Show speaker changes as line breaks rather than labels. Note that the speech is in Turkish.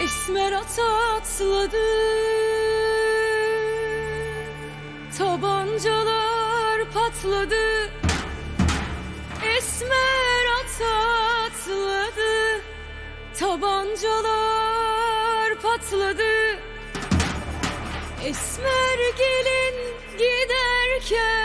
Esmer ata atladı Tabancalar patladı. Esmer ata atladı Tabancalar patladı. Esmer gelin giderken